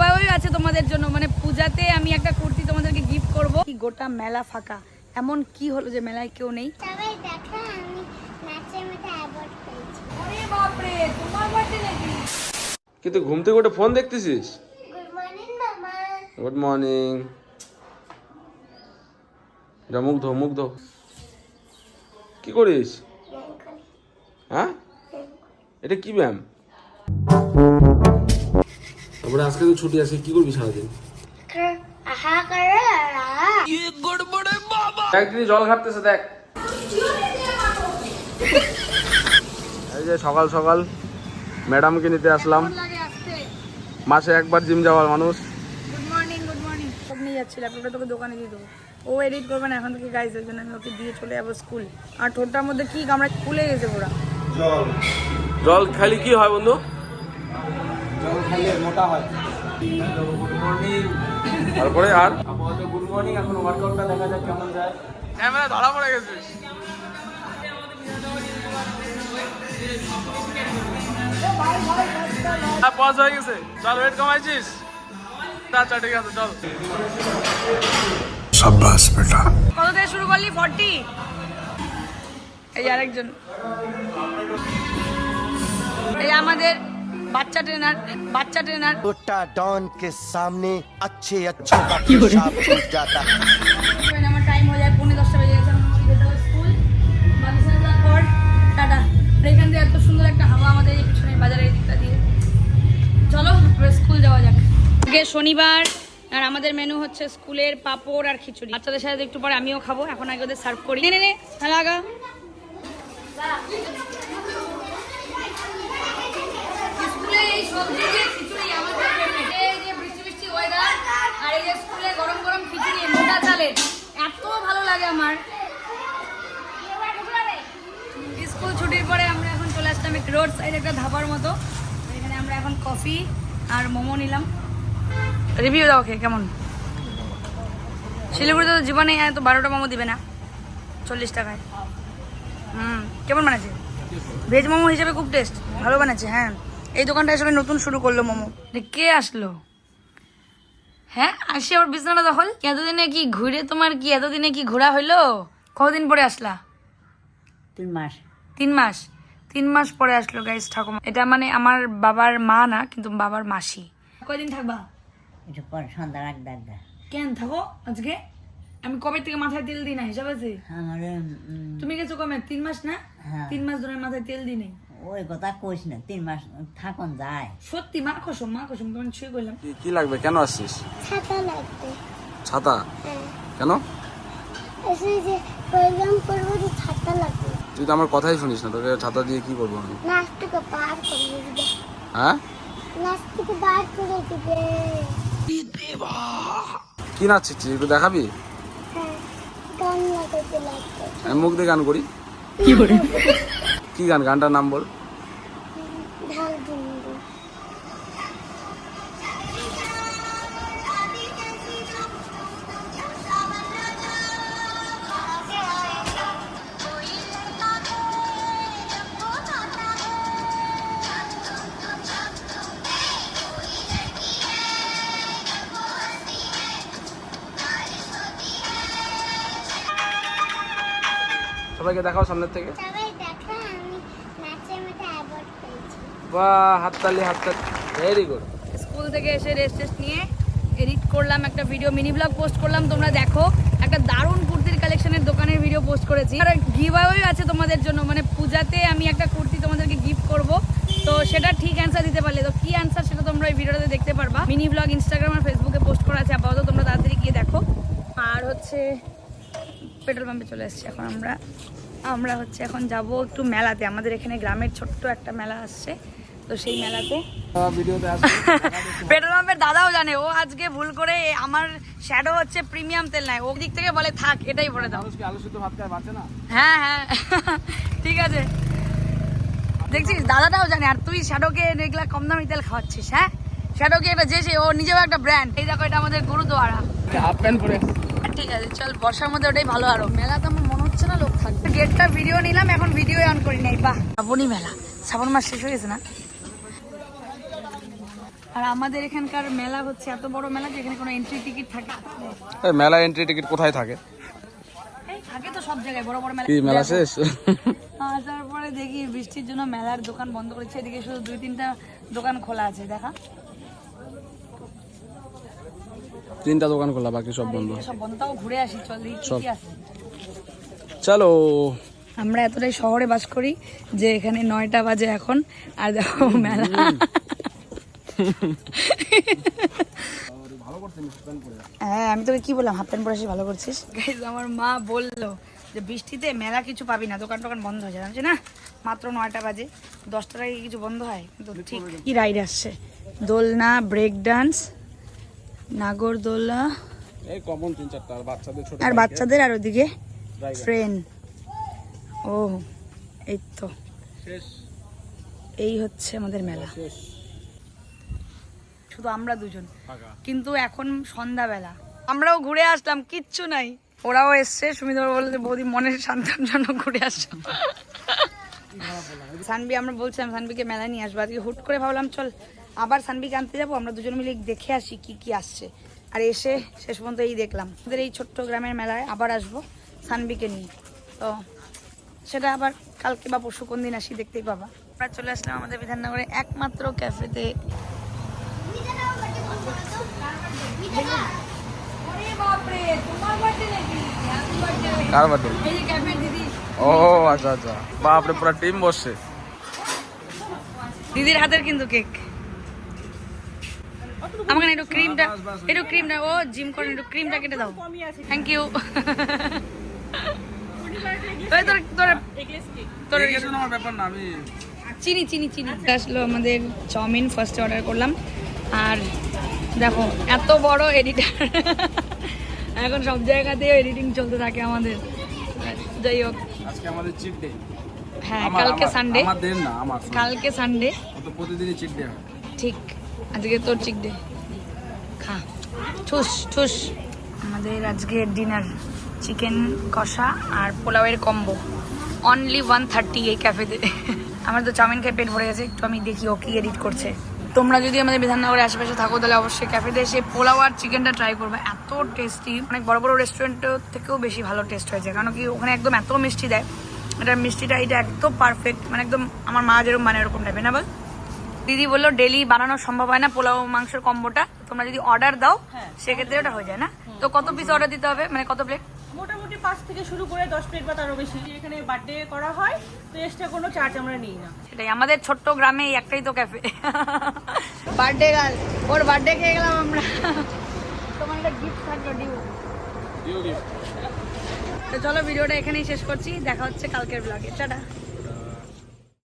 Giveaway আছে তোমাদের জন্য। মানে পূজাতে আমি একটা কুর্তি তোমাদেরকে গিফট করব। কি গোটা মেলা ফাঁকা। এমন কি হলো যে মেলায় কেউ নেই? সবাই দেখো আমি নাচের মধ্যে অ্যাওয়ার্ড পেয়েছি। আরে বাপ রে তোমার বার্থডে নাকি? কিন্তু ঘুম থেকে উঠে ফোন দেখতেছিস? গুড মর্নিং মামা। গুড মর্নিং যা মুখ ধো মুখ ধো। কি করিস? হ্যাঁ? এটা কি ব্যায়াম? তারপরে আজকে তো ছুটি আছে কি করবি সারাদিন? আহা করে জল ঘাটতেছে দেখ। এই যে সকাল সকাল ম্যাডামকে নিতে আসলাম। মাসে একবার জিম যাওয়ার মানুষ। গুড মর্নিং গুড মর্নিং সব নিয়ে যাচ্ছি ল্যাপটপটা তোকে দোকানে দিয়ে দেবো। ও এডিট করবে না এখন থেকে গাইজ ওই জন্য আমি ওকে দিয়ে চলে যাব স্কুল আর ঠোঁটটার মধ্যে কি কামড়া খুলে গেছে পুরা। জল খালি কি হয় বন্ধু? জল খাইলে মোটা হয়। তারপরে আর? আপাতত গুড মর্নিং এখন ওয়ার্কআউটটা দেখা যাক কেমন যায়। ক্যামেরা ধরা পড়ে গেছিস হ্যাঁ পজ হয়ে গেছে। চল ওয়েট কমাইছিস? আচ্ছা ঠিক আছে চল। কত থেকে শুরু করলি? ফর্টি এই আরেকজন। এই আমাদের বাচ্চা ট্রেনার বাচ্চা ট্রেনার छोटा डॉन के सामने अच्छे अच्छों का पेशाब छूट जाता है আমার টাইম হয়ে যায় পৌনে দশটা বেজে গেছে আমার যেতে হবে স্কুল বাকি সারা পর টাটা আর এখান দিয়ে এত সুন্দর একটা হাওয়া আমাদের এই পিছনে বাজারের এই দিকটা দিয়ে চলো এবার স্কুল যাওয়া যাক আজকে শনিবার আর আমাদের মেনু হচ্ছে স্কুলের পাপড় আর খিচুড়ি বাচ্চাদের সাথে একটু পরে আমিও খাবো এখন আগে ওদের সার্ভ করি নে নে নে হ্যাঁ লাগা গরম গরম এত ভালো লাগে আমার। স্কুল ছুটির পরে আমরা এখন চলে একটু রোড সাইড একটা ধাবার মতো। এখানে আমরা এখন কফি আর মোমো নিলাম। রিভিউ দাও কেমন? শিলিগুড়িতে তো জীবনে এত বারোটা মোমো দিবে না, চল্লিশ টাকায়। হুম, কেমন বানাচ্ছে? ভেজ মোমো হিসেবে খুব টেস্ট ভালো বানাচ্ছে হ্যাঁ। এই দোকানটা আসলে নতুন শুরু করল মোমো। কে আসলো? হ্যাঁ আসি আবার বিছানা দখল। এতদিনে কি ঘুরে তোমার কি এতদিনে কি ঘোরা হইল? কতদিন পরে আসলা? তিন মাস। তিন মাস? তিন মাস পরে আসলো গাইস ঠাকুমা। এটা মানে আমার বাবার মা না কিন্তু বাবার মাসি। কয়দিন থাকবা? একটু পর সন্ধ্যা রাখ দাদা কেন থাকো আজকে? আমি কবে থেকে মাথায় তেল দিই না হিসাব আছে? তুমি গেছো কমে তিন মাস না? হ্যাঁ। তিন মাস ধরে মাথায় তেল দিই নাই। ওই কথা কইস না তিন মাস থাকুন যায় সত্যি মা কসম মা কসম তোমার ছুঁয়ে করলাম। কি- কি লাগবে? কেন আসছিস? ছাতা লাগবে। ছাতা? হ্যাঁ। কেন? ছাতা লাগবে। তুই তো আমার কথাই শুনিস না তোকে ছাতা দিয়ে কি করব আমি? করে দিবে। হ্যাঁ? নাচ থেকে বার করে দিবে। কি নাচ শিখছিস একটু দেখাবি? হ্যাঁ গান লাগাতে লাগবে। আমি মুখ দিয়ে গান করি। কি গান? গানটার নাম বল। সবাইকে দেখাও সামনের থেকে সবাই দেখো আমি নাচের মধ্যে অ্যাওয়ার্ড পেয়েছি স্কুল থেকে এসে রেস্ট নিয়ে এডিট করলাম, একটা ভিডিও মিনি পোস্ট করলাম, তোমরা দেখো। একটা দারুণ কুর্তির দোকানের ভিডিও পোস্ট করেছি। আর আছে তোমাদের জন্য মানে পূজাতে আমি একটা কুর্তি তোমাদেরকে গিফট তো সেটা ঠিক অ্যান্সার দিতে পারলে। তো কি সেটা তোমরা এই দেখতে পারবা। মিনি ফেসবুকে পোস্ট করা আছে, আপাতত তোমরা গিয়ে দেখো। আর হচ্ছে পেট্রোল পাম্পে চলে এসেছি এখন আমরা। আমরা হচ্ছে এখন যাব একটু মেলাতে। আমাদের এখানে গ্রামের ছোট্ট একটা মেলা আসছে। তো সেই মেলাতে। পেট্রোল পাম্পের দাদাও জানে ও আজকে ভুল করে আমার শ্যাডো হচ্ছে প্রিমিয়াম তেল নাই ও দিক থেকে বলে থাক এটাই ভরে দাও। হ্যাঁ হ্যাঁ। ঠিক আছে। দেখছিস? দাদাটাও জানে আর তুই শ্যাডোকে এগুলা কম দামি তেল খাওয়াচ্ছিস হ্যাঁ? শ্যাডোকে এটা যে ও নিজেও একটা ব্র্যান্ড এই দেখো এটা আমাদের গুরুদুয়ারা। হাফ প্যান্ট পরে। ঠিক আছে চল বর্ষার মধ্যে ওটাই ভালো আরও। মেলা তো আমার মনে হচ্ছে না লোক থাকবে। গেটটা ভিডিও নিলাম এখন ভিডিও অন করি নাই বাহ। শ্রাবণী মেলা। শ্রাবণ মাস শেষ হয়ে গেছে না? আর আমাদের এখানকার মেলা হচ্ছে এত বড় মেলা যে এখানে কোনো এন্ট্রি টিকিট থাকে এই মেলা এন্ট্রি টিকিট কোথায় থাকে? থাকে তো সব জায়গায় বড় বড় মেলা। মেলা শেষ? তারপরে দেখি বৃষ্টির জন্য মেলার দোকান বন্ধ করেছে এদিকে শুধু দুই তিনটা দোকান খোলা আছে দেখা। তিনটা দোকান খোলা বাকি সব বন্ধ। সব বন্ধ তাও ঘুরে আসি চল দেখি আছে। চলো। আমরা এতটাই শহরে বাস করি যে এখানে নয়টা বাজে এখন আর দেখো মেলা। হ্যাঁ আমি তোকে কি বললাম? হাফ প্যান্ট পরে ভালো করছিস? আমার মা বলল যে বৃষ্টিতে মেলা কিছু পাবি না দোকান টোকান বন্ধ হয়ে যায় না? মাত্র নয়টা বাজে দশটার আগে কিছু বন্ধ হয় কিন্তু ঠিক কি রাইড আসছে? দোলনা ব্রেক ডান্স নাগরদোলা এই কমন তিন চারটা আর বাচ্চাদের ছোট আর বাচ্চাদের আর ওদিকে ট্রেন ও এই তো। এই হচ্ছে আমাদের মেলা। শেষ। শুধু আমরা দুজন। কিন্তু এখন সন্ধ্যাবেলা। আমরাও ঘুরে আসলাম কিচ্ছু নাই। ওরাও এসছে সুমিধর বলতে বৌদি মনের শান্তির জন্য ঘুরে আসছো সানবি আমরা বলছিলাম সানবিকে মেলা নিয়ে আসব। আজকে হুট করে ভাবলাম চল আবার সানবিকে আনতে যাব আমরা দুজন মিলে দেখে আসি কি কি আসছে। আর এসে শেষ পর্যন্ত এই দেখলাম আমাদের এই ছোট্ট গ্রামের মেলায় আবার আসব সানবিকে নিয়ে। তো সেটা আবার কালকে বা পরশু কোন দিন আসি দেখতেই পাবা। আমরা চলে আসলাম আমাদের বিধাননগরে একমাত্র ক্যাফেতে। কার বার্থডে ও আচ্ছা আচ্ছা। বাপরে পুরো টিম বসছে। দিদির হাতের কিন্তু কেক আমাকে একটু ক্রিমটা একটু ক্রিমটা ও জিম করে একটু ক্রিমটা কেটে দাও। থ্যাংক ইউ তোর তোর তোর ব্যাপার না আমি চিনি চিনি চিনি। আসলো আমাদের চাউমিন ফার্স্টে অর্ডার করলাম। আর দেখো এত বড় এডিটার এখন সব জায়গাতেই এডিটিং চলতে থাকে আমাদের। যাই হোক। আজকে আমাদের চিট ডে হ্যাঁ কালকে সানডে আমাদের না আমার কালকে সানডে তো প্রতিদিনই চিট ডে ঠিক আজকে তোর চিক ডে খা ঠুস ঠুস। আমাদের আজকে ডিনার চিকেন কষা আর পোলাওয়ের কম্বো অনলি ওয়ান থার্টি এই ক্যাফেতে আমার তো চাউমিন খেয়ে পেট ভরে গেছে একটু আমি দেখি ও কি এডিট করছে। তোমরা যদি আমাদের বিধাননগরের আশেপাশে থাকো তাহলে অবশ্যই ক্যাফেতে এসে পোলাও আর চিকেনটা ট্রাই করবে। এত টেস্টি অনেক বড় বড় রেস্টুরেন্টের থেকেও বেশি ভালো টেস্ট হয়েছে। কারণ কি ওখানে একদম এত মিষ্টি দেয়। এটা মিষ্টিটা এটা একদম পারফেক্ট মানে একদম আমার মা যেরকম মানে এরকম টাইপের না বল? দিদি বলল ডেলি বানানো সম্ভব হয় না পোলাও মাংসের কম্বোটা তোমরা যদি অর্ডার দাও সেক্ষেত্রে ওটা হয়ে যায় না? তো কত পিস অর্ডার দিতে হবে? মানে কত প্লেট মোটামুটি পাঁচ থেকে শুরু করে দশ প্লেট বা তারও বেশি এখানে বার্থডে করা হয় তো এক্সট্রা কোনো চার্জ আমরা নিই না। সেটাই আমাদের ছোট্ট গ্রামে একটাই তো ক্যাফে বার্থডে গাল ওর বার্থডে খেয়ে গেলাম আমরা। তোমার একটা গিফট থাকল ডিউ তো চলো ভিডিওটা এখানেই শেষ করছি। দেখা হচ্ছে কালকের ব্লগে টাটা।